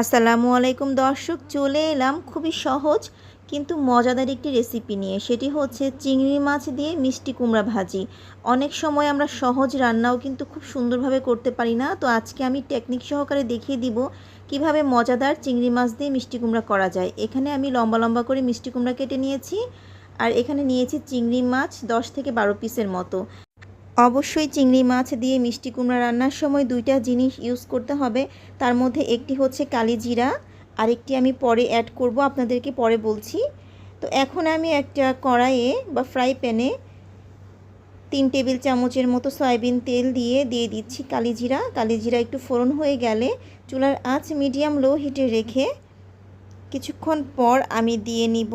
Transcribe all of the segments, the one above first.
আসসালামু আলাইকুম দর্শক, চলে এলাম খুবই সহজ কিন্তু মজাদার একটি রেসিপি নিয়ে। সেটি হচ্ছে চিংড়ি মাছ দিয়ে মিষ্টি কুমড়া ভাজি। অনেক সময় আমরা সহজ রান্নাও কিন্তু খুব সুন্দরভাবে করতে পারি না। তো আজকে আমি টেকনিক সহকারে দেখিয়ে দিব কীভাবে মজাদার চিংড়ি মাছ দিয়ে মিষ্টি কুমড়া করা যায়। এখানে আমি লম্বা লম্বা করে মিষ্টি কুমড়া কেটে নিয়েছি আর এখানে নিয়েছি চিংড়ি মাছ দশ থেকে বারো পিসের মতো। অবশ্যই চিংড়ি মাছ দিয়ে মিষ্টি কুমড়া রান্নার সময় দুইটা জিনিস ইউজ করতে হবে। তার মধ্যে একটি হচ্ছে কালি জিরা, আরেকটি আমি পরে অ্যাড করব, আপনাদেরকে পরে বলছি। তো এখন আমি একটা কড়াইয়ে বা ফ্রাই প্যানে তিন টেবিল চামচের মতো সয়াবিন তেল দিয়ে দিয়ে দিচ্ছি কালি জিরা। কালি জিরা একটু ফোড়ন হয়ে গেলে চুলার আঁচ মিডিয়াম লো হিটে রেখে কিছুক্ষণ পর আমি দিয়ে নিব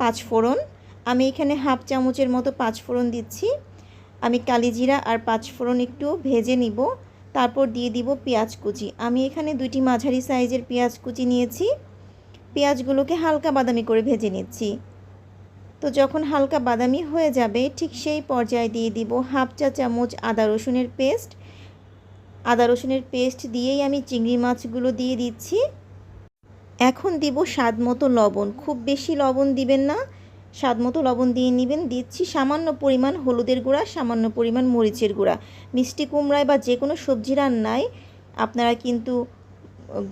পাঁচ ফোড়ন। আমি এখানে হাফ চামচের মতো পাঁচ ফোড়ন দিচ্ছি। আমি কালিজিরা আর পাঁচফোড়ন একটু ভেজে নিব। তারপর দিয়ে দিব পেঁয়াজ কুচি। আমি এখানে দুইটি মাঝারি সাইজের পেঁয়াজ কুচি নিয়েছি। পেঁয়াজগুলোকে হালকা বাদামি করে ভেজে নিচ্ছি। তো যখন হালকা বাদামি হয়ে যাবে, ঠিক সেই পর্যায়ে দিয়ে দিব হাফ চা চামচ আদা রসুনের পেস্ট। আদা রসুনের পেস্ট দিয়েই আমি চিংড়ি মাছগুলো দিয়ে দিচ্ছি। এখন দিব স্বাদ মতো লবণ। খুব বেশি লবণ দিবেন না। স্বাদ মতো লবণ দিয়ে নেবেন। দিচ্ছি সামান্য পরিমাণ হলুদের গুঁড়া, সামান্য পরিমাণ মরিচের গুঁড়া। মিষ্টি কুমড়ায় বা যে কোনো সবজি রান্নায় আপনারা কিন্তু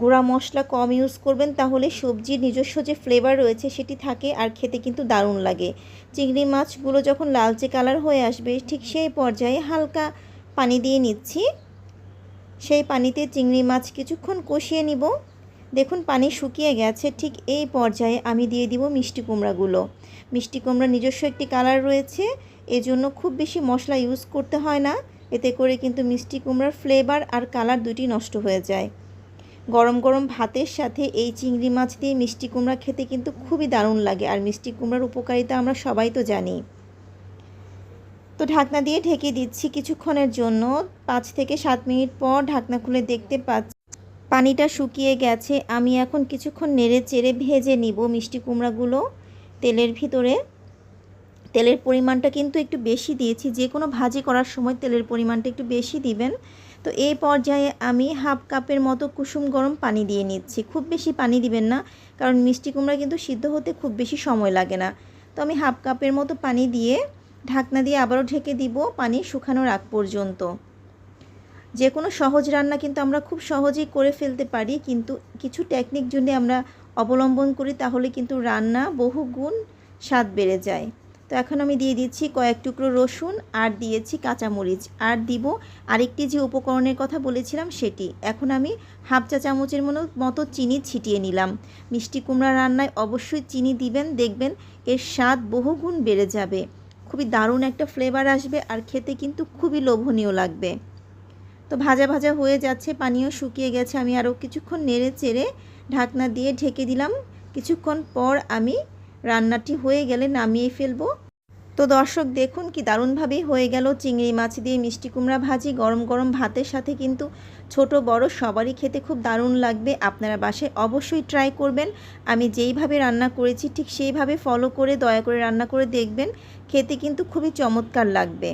গুঁড়া মশলা কম ইউজ করবেন, তাহলে সবজির নিজস্ব যে ফ্লেভার রয়েছে সেটি থাকে আর খেতে কিন্তু দারুণ লাগে। চিংড়ি মাছগুলো যখন লালচে কালার হয়ে আসবে, ঠিক সেই পর্যায়ে হালকা পানি দিয়ে নিচ্ছি। সেই পানিতে চিংড়ি মাছ কিছুক্ষণ কষিয়ে নিব। দেখুন, পানি শুকিয়ে গেছে, ঠিক এই পর্যায়ে আমি দিয়ে দিব মিষ্টি কুমড়াগুলো। মিষ্টি কুমড়া নিজস্ব একটি কালার রয়েছে, এজন্য খুব বেশি মশলা ইউজ করতে হয় না, এতে করে কিন্তু মিষ্টি কুমড়ার ফ্লেভার আর কালার দুটি নষ্ট হয়ে যায়। গরম গরম ভাতের সাথে এই চিংড়ি মাছ দিয়ে মিষ্টি কুমড়া খেতে কিন্তু খুবই দারুণ লাগে, আর মিষ্টি কুমড়ার উপকারিতা আমরা সবাই তো জানি। তো ঢাকনা দিয়ে ঢেকে দিচ্ছি কিছুক্ষণের জন্য, পাঁচ থেকে সাত মিনিট পর ঢাকনা খুলে দেখতে পাচ্ছি পানিটা শুকিয়ে গেছে, আমি এখন কিছুক্ষণ নেড়ে চেড়ে ভেজে নিব মিষ্টি কুমড়াগুলো। তেলের ভিতরে, তেলের পরিমাণটা কিন্তু একটু বেশি দিয়েছি, যে কোনো ভাজি করার সময় তেলের পরিমাণটা একটু বেশি দিবেন। তো এই পর্যায়ে আমি হাফ কাপের মতো কুসুম গরম পানি দিয়ে নিচ্ছি, খুব বেশি পানি দিবেন না, কারণ মিষ্টি কুমড়া কিন্তু সিদ্ধ হতে খুব বেশি সময় লাগে না। তো আমি হাফ কাপের মতো পানি দিয়ে ঢাকনা দিয়ে আবারও ঢেকে দিব পানি শুকানোর আগ পর্যন্ত। যে কোনো সহজ রান্না কিন্তু আমরা খুব সহজেই করে ফেলতে পারি, কিন্তু কিছু টেকনিক যদি আমরা অবলম্বন করি, তাহলে কিন্তু রান্না বহু গুণ স্বাদ বেড়ে যায়। তো এখন আমি দিয়ে দিচ্ছি কয়েক টুকরো রসুন, আর দিয়েছি কাঁচামরিচ, আর দিব আরেকটি যে উপকরণের কথা বলেছিলাম সেটি। এখন আমি হাফ চা চামচের মতো চিনি ছিটিয়ে নিলাম। মিষ্টি কুমড়া রান্নায় অবশ্যই চিনি দিবেন, দেখবেন এর স্বাদ বহুগুণ বেড়ে যাবে। খুবই দারুণ একটা ফ্লেভার আসবে, আর খেতে কিন্তু খুবই লোভনীয় লাগবে। তো ভাজা ভাজা হয়ে যাচ্ছে, পানিও শুকিয়ে গেছে। আমি আরও কিছুক্ষণ নেড়ে চেড়ে ঢাকনা দিয়ে ঢেকে দিলাম। কিছুক্ষণ পর আমি রান্নাটি হয়ে গেলে নামিয়ে ফেলব। তো দর্শক, দেখুন কি দারুণভাবেই হয়ে গেল। চিংড়ি মাছ দিয়ে মিষ্টি কুমড়া ভাজি, গরম গরম ভাতের সাথে কিন্তু ছোট বড় সবারই খেতে খুব দারুণ লাগবে। আপনারা বাসায় অবশ্যই ট্রাই করবেন। আমি যেইভাবে রান্না করেছি ঠিক সেইভাবে ফলো করে, দয়া করে রান্না করে দেখবেন। খেতে কিন্তু খুবই চমৎকার লাগবে।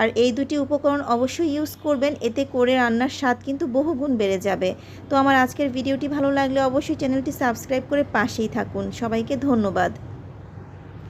আর এই দুটি উপকরণ অবশ্যই ইউজ করবেন, এতে করে রান্নার স্বাদ কিন্তু বহুগুণ বেড়ে যাবে। তো আমার আজকের ভিডিওটি ভালো লাগলে অবশ্যই চ্যানেলটি সাবস্ক্রাইব করে পাশেই থাকুন। সবাইকে ধন্যবাদ।